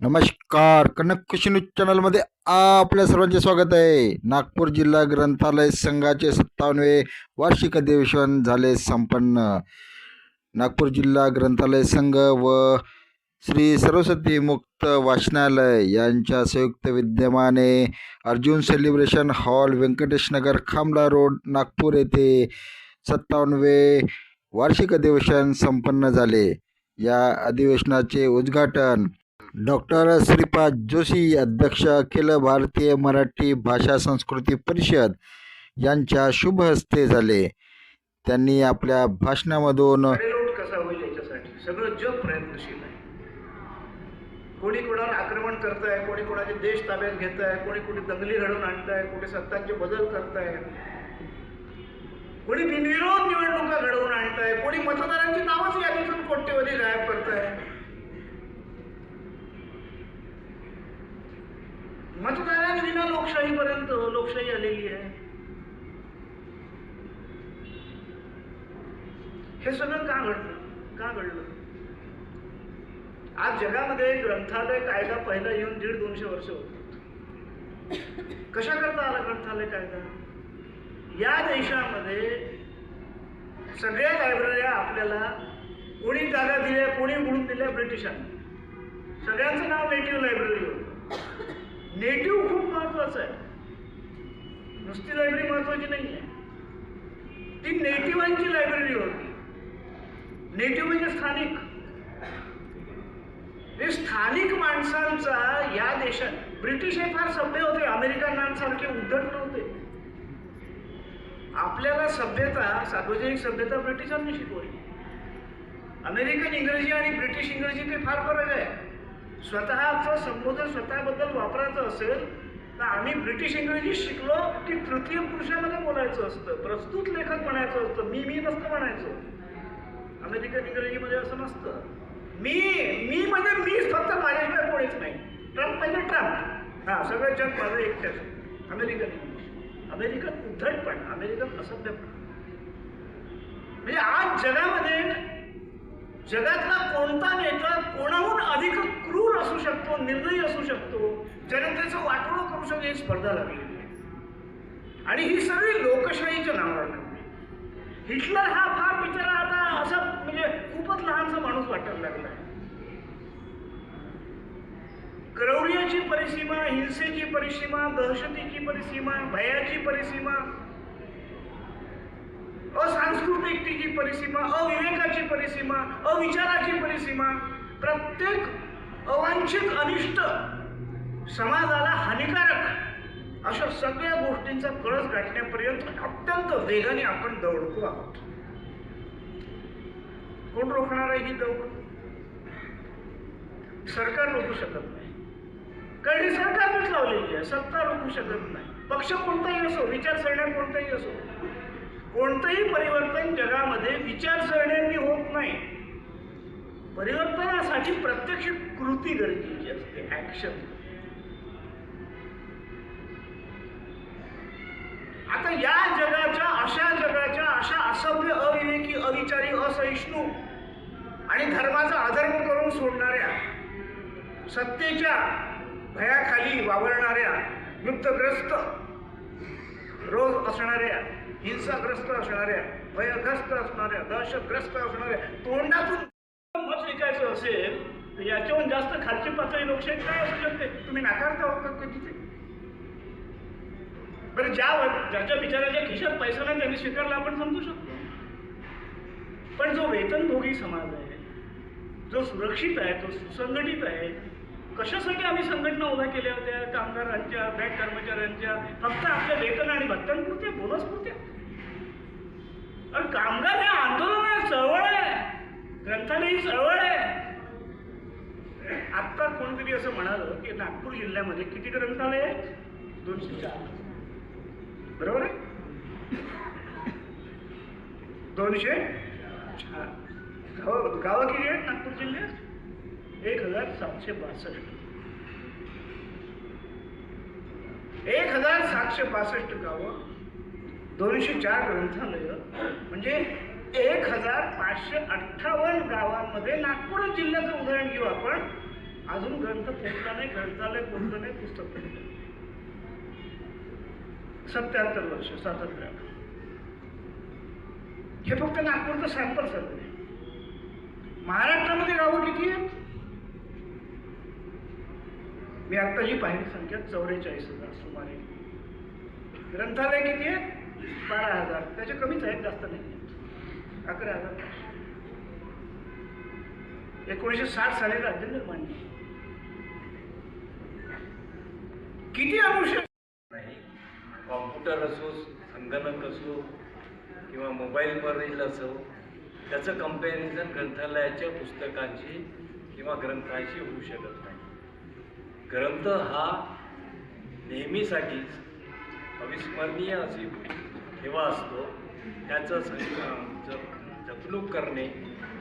नमस्कार. कनक कृषी न्यूज चॅनलमध्ये आपल्या सर्वांचे स्वागत आहे. नागपूर जिल्हा ग्रंथालय संघाचे सत्तावन्नवे वार्षिक अधिवेशन झाले संपन्न. नागपूर जिल्हा ग्रंथालय संघ व श्री सरस्वती मुक्त वाचनालय यांच्या संयुक्त विद्यमाने अर्जुन सेलिब्रेशन हॉल व्यंकटेशनगर खामला रोड नागपूर येथे सत्तावन्नवे वार्षिक अधिवेशन संपन्न झाले. या अधिवेशनाचे उद्घाटन डॉक्टर श्रीपाद जोशी अध्यक्ष अखिल भारतीय मराठी भाषा संस्कृती परिषद यांच्या शुभ हस्ते झाले. त्यांनी आपल्या भाषणामधून सगळं जग प्रयत्नशील आहे. कोणी कोणावर आक्रमण करत आहे कोणी कोणाचे देश ताब्यात घेत आहे कोणी कुठे दंगली घडवून आणत आहे कुठे सत्तांचे बदल करत आहे कोणी बिनविरोध निवडणुका घडवून आणत आहे कोणी मतदारांची नावच यादीतून कोट्यवधी गायब करत आहे मतदारांविना लोकशाहीपर्यंत लोकशाही आलेली आहे. हे सगळं का घडलं? का घडलं? आज जगामध्ये ग्रंथालय कायदा पहिला येऊन दीड दोनशे वर्ष होत. कशा करता आला ग्रंथालय कायदा? या देशामध्ये सगळ्या लायब्रऱ्या आपल्याला कोणी जागा दिल्या कोणी म्हणून दिल्या ब्रिटिशांनी. सगळ्यांचं नाव नेटिव्ह लायब्ररी होतं. नेटिव्ह खूप महत्वाचं आहे. नुसती लायब्ररी महत्वाची नाही आहे ती नेटिव्हांची लायब्ररी होती नेटिव्ह म्हणजे स्थानिक. हे स्थानिक माणसांचा या देशात ब्रिटिश हे फार सभ्य होते अमेरिकनांसारखे उद्धट नव्हते. आपल्याला सभ्यता सार्वजनिक सभ्यता ब्रिटिशांनी शिकवली. अमेरिकन इंग्रजी आणि ब्रिटिश इंग्रजी ते फार फरक आहे. स्वतःचं संबोधन स्वतःबद्दल वापरायचं असेल तर आम्ही ब्रिटिश इंग्रजी शिकलो की तृतीय पुरुषामध्ये बोलायचं असतं. प्रस्तुत लेखक म्हणायचं असतं. मी मी नसतं म्हणायचं. अमेरिकन इंग्रजीमध्ये असं नसतं. मी मी म्हणजे मीच फक्त माझ्याशिवाय कोणीच नाही. ट्रम्प म्हणजे ट्रम्प. हा सगळं जग माझं एकट्याच अमेरिकन इंग्लिश. अमेरिकन उद्धटपण अमेरिकन असभ्यपण. म्हणजे आज जगामध्ये जगातला कोणता नेता कोणाहून अधिक क्रूर असू शकतो निर्दयी असू शकतो जनतेचं वाटोळं करू शकतो ही स्पर्धा लागलेली आहे. आणि ही सगळी लोकशाहीच्या नावावर लागली हिटलर हा फार बिचारा आता असा म्हणजे खूपच लहानसा माणूस वाटायला लागला आहे. क्रौर्याची परिसीमा हिंसेची परिसीमा दहशतीची परिसीमा भयाची परिसीमा असांस्कृतिकतेची परिसीमा अविवेकाची परिसीमा अविचाराची परिसीमा प्रत्येक अवांछित अनिष्ट समाजाला हानिकारक अशा सगळ्या गोष्टींचा कळस गाठण्यापर्यंत अत्यंत वेगाने आपण दौडतो आहोत. कोण रोखणार आहे ही दौड? सरकार रोखू शकत नाही. कारण ही सरकारनेच लावलेली आहे. सत्ता रोखू शकत नाही. पक्ष कोणताही असो विचारसरण्या कोणताही असो कोणतंही परिवर्तन जगामध्ये विचारसरण्यांनी होत नाही. परिवर्तनासाठी प्रत्यक्ष कृती गरजेची असते ऍक्शन आता या जगाच्या अशा जगाच्या अशा असभ्य अविवेकी अविचारी असहिष्णू आणि धर्माचा अधर्म करून सोडणाऱ्या सत्तेच्या भयाखाली वावरणाऱ्या युद्धग्रस्त रोज असणाऱ्या हिंसाग्रस्त असणाऱ्या भयग्रस्त असणाऱ्या दहशतग्रस्त असणाऱ्या तोंडातून मत विकायचं असेल तर याच्याहून जास्त खालची पातळी लोकशाही काय असू शकते? तुम्ही नाकारता होता कधी तिथे बरं ज्या ज्याच्या बिचाराच्या खिशात पैसा नाही त्यांनी स्वीकारला आपण समजू शकतो. पण जो वेतनभोगी समाज आहे जो सुरक्षित आहे तो सुसंघटित आहे कशासाठी आम्ही संघटना उभ्या केल्या होत्या? कामगारांच्या बँक कर्मचाऱ्यांच्या फक्त आपल्या वेतन आणि भत्त्यांपुरत्या बोनसपुरत्या? अरे कामगार हे आंदोलन आहे चळवळ आहे. ग्रंथालय ही चळवळ आहे. आत्ता कोणतरी असं म्हणालं की नागपूर जिल्ह्यामध्ये किती ग्रंथालय आहेत? दोनशे चार. बरोबर आहे? दोनशे चार. गाव गावं किती आहेत नागपूर जिल्ह्यात? एक हजार सातशे बासष्ट. एक हजार सातशे बासष्ट गावं दोनशे चार ग्रंथालय म्हणजे एक हजार पाचशे अठ्ठावन्न गावांमध्ये नागपूर जिल्ह्याचं उदाहरण घेऊ आपण. अजून ग्रंथ पोचला नाही ग्रंथालय पोचलं नाही पुस्तक पोचलं सत्याहत्तर वर्ष स्वातंत्र्याला हे फक्त नागपूरचं सॅम्पल सर्वे महाराष्ट्रामध्ये गावं किती आहेत? मी आता जी पाहिली संख्या चौवेचाळीस हजार सुमारे. ग्रंथालय किती आहे? बारा हजार. त्याच्या कमीच आहेत जास्त नाही अकरा हजार. एकोणीसशे साठ साली राज्य निर्माण किती अनुषंग? नाही. कॉम्प्युटर असो संगणक असो किंवा मोबाईलवरील असो त्याचं कंपॅरिझन ग्रंथालयाच्या पुस्तकांशी किंवा ग्रंथाशी होऊ शकत नाही. ग्रंथ हा नेहमीसाठीच अविस्मरणीय अशी ठेवा असतो. त्याचं सं- जप- जपणूक करणे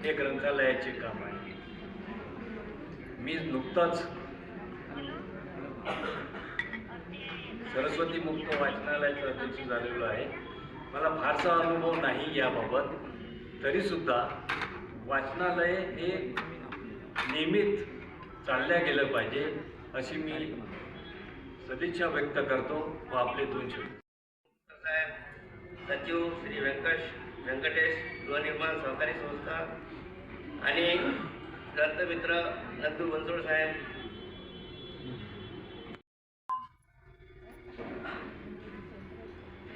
हे ग्रंथालयाचे काम आहे. मी नुकताच सरस्वती मुक्त वाचनालयाचा अध्यक्ष झालेलो आहे. मला फारसा अनुभव नाही याबाबत. तरीसुद्धा वाचनालय हे नियमित चालल्या गेलं पाहिजे. अशी मी सदिच्छा व्यक्त करतो व आपले दोन शब्द. साहेब सचिव श्री व्यंकट व्यंकटेश गृहनिर्माण सहकारी संस्था आणि ग्रंथमित्र नंदू बनसोड साहेब.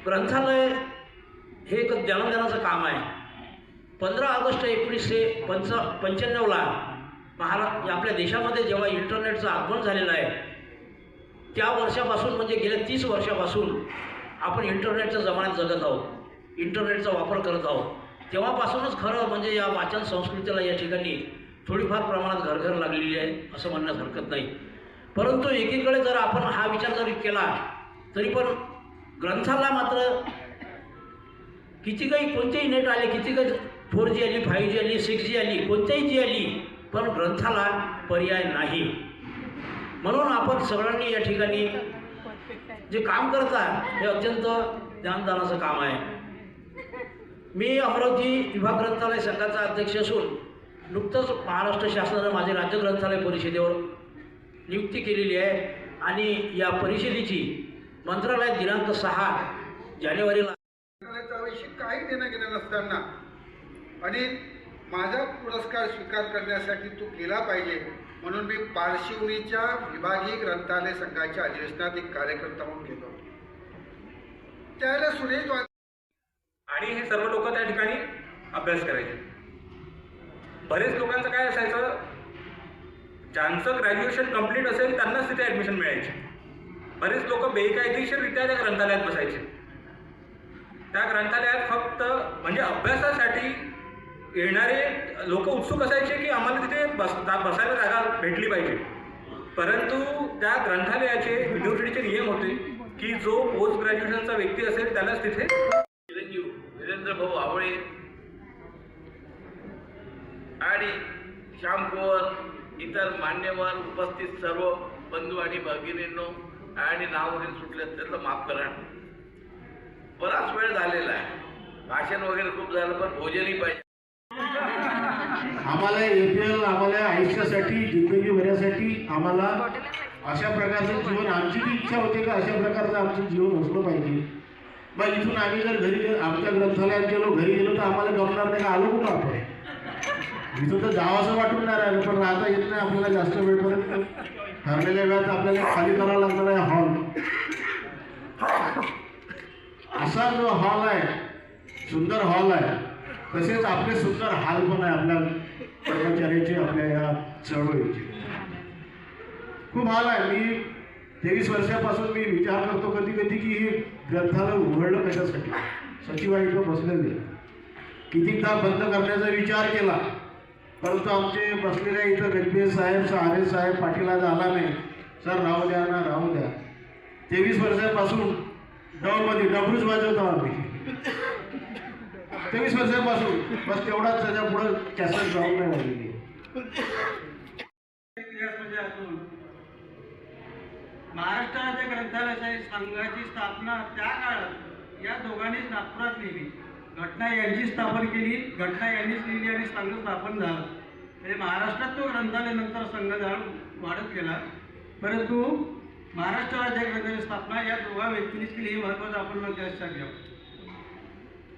ग्रंथालय हे एक जनजनाचं काम आहे. पंधरा ऑगस्ट एकोणीसशे पंच पंच्याण्णवला महारा आपल्या देशामध्ये जेव्हा इंटरनेटचं आगमन झालेलं आहे त्या वर्षापासून म्हणजे गेल्या तीस वर्षापासून आपण इंटरनेटच्या जमान्यात जगत आहोत इंटरनेटचा वापर करत आहोत. तेव्हापासूनच खरं म्हणजे या वाचन संस्कृतीला या ठिकाणी थोडीफार प्रमाणात घरघर लागलेली आहे असं म्हणण्यास हरकत नाही. परंतु एकीकडे जर आपण हा विचार जरी केला तरी पण ग्रंथाला मात्र किती काही कोणतेही नेट आले किती काही फोर जी आली फाईव्ह जी आली सिक्स जी आली कोणत्याही जी आली पण ग्रंथाला पर्याय नाही. म्हणून आपण सगळ्यांनी या ठिकाणी जे काम करता हे अत्यंत ज्ञानदानाचं काम आहे. मी अमरावती विभाग ग्रंथालय संघाचा अध्यक्ष असून नुकतंच महाराष्ट्र शासनानं माझे राज्य ग्रंथालय परिषदेवर नियुक्ती केलेली आहे आणि या परिषदेची मंत्रालय दिनांक सहा जानेवारीला काही देणं गेलं नसताना आणि माझा पुरस्कार स्वीकार करण्यासाठी तू केला पाहिजे. म्हणून मी पारशिवनीच्या विभागीय ग्रंथालय संघाच्या अधिवेशनात एक कार्यकर्ता म्हणून गेलो. त्याला सुरेश वा आणि हे सर्व लोक त्या ठिकाणी अभ्यास करायचे. बरेच लोकांचं काय असायचं? ज्यांचं ग्रॅज्युएशन कंप्लीट असेल त्यांनाच तिथे ॲडमिशन मिळायची. बरेच लोक बेकायदेशीररित्या त्या ग्रंथालयात बसायचे. त्या ग्रंथालयात फक्त म्हणजे अभ्यासासाठी येणारे लोक उत्सुक असायचे की आम्हाला तिथे बस बसायला जागा भेटली पाहिजे. परंतु त्या ग्रंथालयाचे युनिव्हर्सिटीचे नियम होते की जो पोस्ट ग्रॅज्युएशनचा व्यक्ती असेल त्यालाच तिथे चिरंजीव वीरेंद्र भाऊ आवळे आणि श्याम कुंवर इतर मान्यवर उपस्थित सर्व बंधू आणि भगिनींनो आणि नाव वगैरे सुटले त्यातलं माफ करा. बराच वेळ झालेला आहे. भाषण वगैरे खूप झालं पण भोजनही पाहिजे. आम्हाला एपीएल आम्हाला आयुष्यासाठी जिंदगी भरण्यासाठी आम्हाला अशा प्रकारचं जीवन आमची जी इच्छा होती का अशा प्रकारचं आमचं जीवन असलं पाहिजे. मग इथून आम्ही जर घरी आमच्या ग्रंथालयात गेलो घरी गेलो तर आम्हाला गमणार नाही का? आलो कुठं आपण? इथून तर जावंसं वाटून नाही राहिलं पण राहता येत नाही आपल्याला जास्त वेळपर्यंत. ठरलेल्या वेळात आपल्याला खाली करावा लागणार आहे हॉल. असा जो हॉल आहे सुंदर हॉल आहे तसेच आपले सुंदर हाल पण आहे आपल्या कर्मचाऱ्याचे आपल्या या चळवळीचे. खूप हाल आहे. मी तेवीस वर्षापासून मी विचार करतो कधी कधी की हे ग्रंथालय उघडलं कशासाठी? सचिवाई इथं बसलेले. कितीदा बंद करण्याचा विचार केला. परंतु आमचे बसलेले इथं गजबे साहेब सहारे साहेब पाटीला आला नाही. सर राहू द्या ना राहू द्या. तेवीस वर्षापासून डवमध्ये डबरूच वाजवतो आम्ही. तेवीस वर्षापासून. बस तेवढाच त्याच्या पुढं कॅसेट जाऊन नाही लागलेली इतिहासमध्ये महाराष्ट्र राज्य ग्रंथालय संघाची स्थापना त्या काळात या दोघांनीच नागपुरात लिहिली. घटना यांची स्थापन केली घटना यांनीच लिहिली आणि संघ स्थापन झाला. म्हणजे महाराष्ट्रात तो ग्रंथालय नंतर संघ वाढत गेला. परंतु महाराष्ट्र राज्य ग्रंथालय स्थापना या दोघा व्यक्तींनीच केली हे महत्त्वाचं आपण लक्षात घ्यावं.